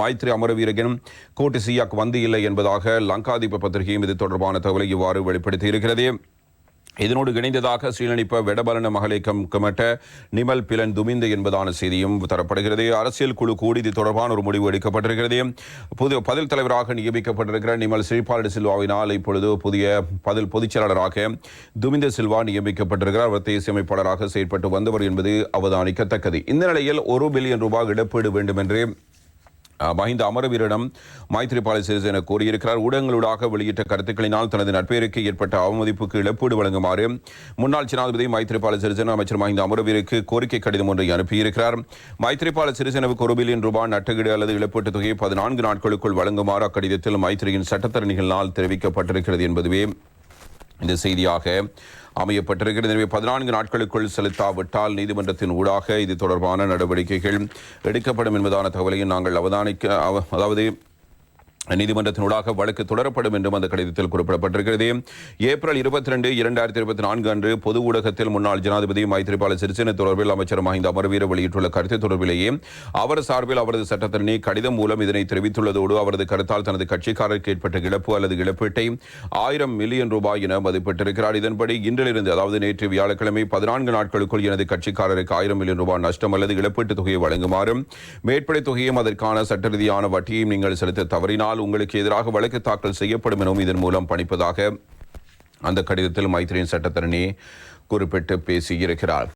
மைத்ரி அமரவீரகனும் கோட்டு சியாக் வந்து இல்லை என்பதாக லங்காதீப பத்திரிகையும் இது தொடர்பான தகவலை இவ்வாறு வெளிப்படுத்தி இருக்கிறது இதனோடு இணைந்ததாக ஸ்ரீலனிப்ப வெடபலன மகளிக்கம் கமட்ட நிமல் பிலன் துமிந்த என்பதான செய்தியும் தரப்படுகிறது. அரசியல் குழு கூடி இது தொடர்பான ஒரு முடிவு எடுக்கப்பட்டிருக்கிறது. புது பதில் தலைவராக நியமிக்கப்பட்டிருக்கிற நிமல் ஸ்ரீபாலடி சில்வாவினால் இப்பொழுது புதிய பதில் பொதுச் செயலாளராக துமிந்த சில்வா நியமிக்கப்பட்டிருக்கிறார். அவர் தேசிய அமைப்பாளராக செயற்பட்டு வந்தவர் என்பது அவதானிக்கத்தக்கது. இந்த நிலையில் ஒரு பில்லியன் ரூபாய் இழப்பீடு வேண்டும் என்று மஹிந்த அமரவீரிடம் மைத்ரிபால சிறிசேன கூறியிருக்கிறார். ஊடகங்களூடாக வெளியிட்ட கருத்துக்களினால் தனது நட்பெயருக்கு ஏற்பட்ட அவமதிப்புக்கு இழப்பீடு வழங்குமாறு முன்னாள் ஜனாதிபதி மைத்ரிபால சிறிசேன அமைச்சர் மஹிந்த அமரவீருக்கு கோரிக்கை கடிதம் ஒன்றை அனுப்பியிருக்கிறார். மைத்ரிபால சிறிசேனவுக்கு ஒரு பில்லியன் ரூபாய் நட்டகீடு அல்லது இழப்பீட்டுத் தொகையை பதினான்கு நாட்களுக்குள் வழங்குமாறு அக்கடிதத்தில் மைத்ரியின் சட்டத்தரணிகளால் தெரிவிக்கப்பட்டிருக்கிறது என்பதுவே இந்த செய்தியாக அமையப்பட்டிருக்கிறது. எனவே பதினான்கு நாட்களுக்குள் செலுத்தாவிட்டால் நீதிமன்றத்தின் ஊடாக இது தொடர்பான நடவடிக்கைகள் எடுக்கப்படும் என்பதான தகவலையும் நாங்கள் அவதானிக்க அதாவது நீதிமன்றத்தினூடாக வழக்கு தொடரப்படும் என்றும் அந்த கடிதத்தில் குறிப்பிடப்பட்டிருக்கிறது. ஏப்ரல் இருபத்தி ரெண்டு இரண்டாயிரத்தி இருபத்தி நான்கு அன்று பொது ஊடகத்தில் முன்னாள் ஜனாதிபதி மைத்ரிபால சிறிசேன தொடர்பில் அமைச்சர் மஹிந்த அமர்வீர வெளியிட்டுள்ள கருத்து தொடர்பிலேயே அவர் சார்பில் அவரது சட்டத்தரணி கடிதம் மூலம் இதனை தெரிவித்துள்ளதோடு அவரது கருத்தால் தனது கட்சிக்காரருக்கு ஏற்பட்ட இழப்பு அல்லது இழப்பீட்டை ஆயிரம் மில்லியன் ரூபாய் என மதிப்பிட்டிருக்கிறார். இதன்படி இன்றிலிருந்து அதாவது நேற்று வியாழக்கிழமை பதினான்கு நாட்களுக்குள் எனது கட்சிக்காரருக்கு ஆயிரம் மில்லியன் ரூபாய் நஷ்டம் அல்லது இழப்பீட்டுத் தொகையை வழங்குமாறும் மேற்படை தொகையும் அதற்கான சட்ட ரீதியான வட்டியையும் நீங்கள் செலுத்த தவறினால் உங்களுக்கு எதிராக வழக்கு தாக்கல் செய்யப்படும் எனவும் இதன் மூலம் பணிப்பதாக அந்த கடிதத்தில் மைத்திரியின் சட்டத்தரணி குறிப்பிட்டு பேசியிருக்கிறார்.